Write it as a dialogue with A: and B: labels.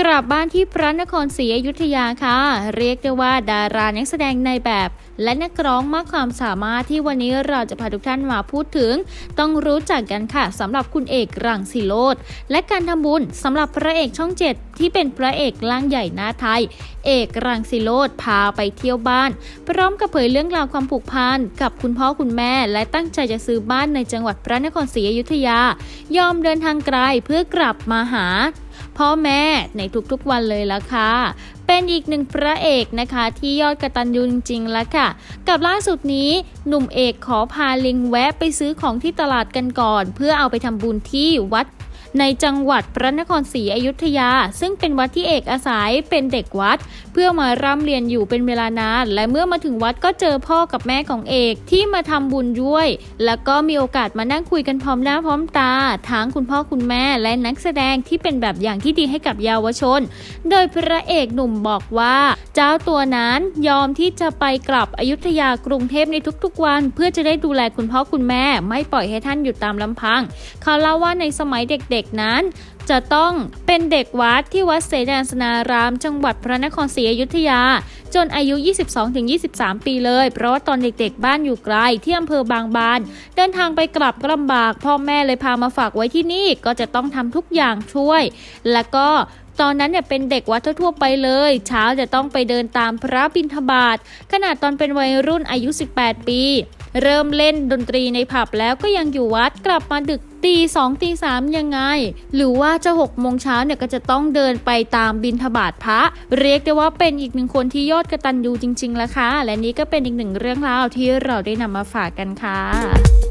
A: กลับบ้านที่พระนครศรีอยุธยาค่ะ เรียกได้ว่าดารานักแสดงในแบบ และนักร้องมากความสามารถที่วันนี้เราจะพาทุกท่านมาพูดถึง ต้องรู้จักกันค่ะสำหรับคุณเอกรังสีโรดและการทำบุญสำหรับพระเอกช่องเจ็ดที่เป็นพระเอกร่างใหญ่หน้าไทย เอกรังสีโรดพาไปเที่ยวบ้าน พร้อมกับเผยเรื่องราวความผูกพันกับคุณพ่อคุณแม่ และตั้งใจจะซื้อบ้านในจังหวัดพระนครศรีอยุธยา ยอมเดินทางไกลเพื่อกลับมาหา พ่อแม่ในทุกๆวันเลยละค่ะ เป็นอีกหนึ่งพระเอกนะคะที่ยอดกระตันยูจริงๆแล้วค่ะ กับล่าสุดนี้หนุ่มเอกขอพาลิงแวะไปซื้อของที่ตลาดกันก่อน เพื่อเอาไปทำบุญที่วัด ในจังหวัดพระนครศรีอยุธยา ซึ่งเป็นวัดที่เอกอาศัยเป็นเด็กวัด เพื่อมาร่ำเรียนอยู่เป็นเวลานาน และเมื่อมาถึงวัดก็เจอพ่อกับแม่ของเอกที่มาทำบุญด้วย แล้วก็มีโอกาสมานั่งคุยกันพร้อมหน้าพร้อมตา ทั้งคุณพ่อคุณแม่และนักแสดงที่เป็นแบบอย่างที่ดีให้กับเยาวชน โดยพระเอกหนุ่มบอกว่า เจ้าตัวนั้นยอมที่จะไปกลับอยุธยากรุงเทพในทุกๆวัน เพื่อจะได้ดูแลคุณพ่อคุณแม่ ไม่ปล่อยให้ท่านอยู่ตามลำพัง เขาเล่าว่าในสมัยเด็กๆนั้น จะต้องเป็นเด็กวัดที่วัดเสดานสนาราม จังหวัดพระนครศรีอยุธยา จนอายุ 22-23 ปีเลย เพราะว่าตอนเด็กๆบ้านอยู่ไกลที่อำเภอบางบาน เดินทางไปกลับก็ลำบาก พ่อแม่เลยพามาฝากไว้ที่นี่ก็จะต้องทำทุกอย่างช่วย แล้วก็ตอนนั้นเนี่ยเป็นเด็กวัดทั่วไปเลย เช้าจะต้องไปเดินตามพระบิณฑบาตขนาดตอนเป็นวัยรุ่นอายุ 18 ปี เริ่มเล่นดนตรีในผับแล้วก็ยังอยู่วัดกลับมาดึกตีสองตีสามยังไง หรือว่าจะหกโมงเช้าเนี่ยก็จะต้องเดินไปตามบินทบาทพระ เรียกได้ว่าเป็นอีกหนึ่งคนที่ยอดกระตันยูจริงๆละค่ะ และนี้ก็เป็นอีกหนึ่งเรื่องราวที่เราได้นำมาฝากกันค่ะ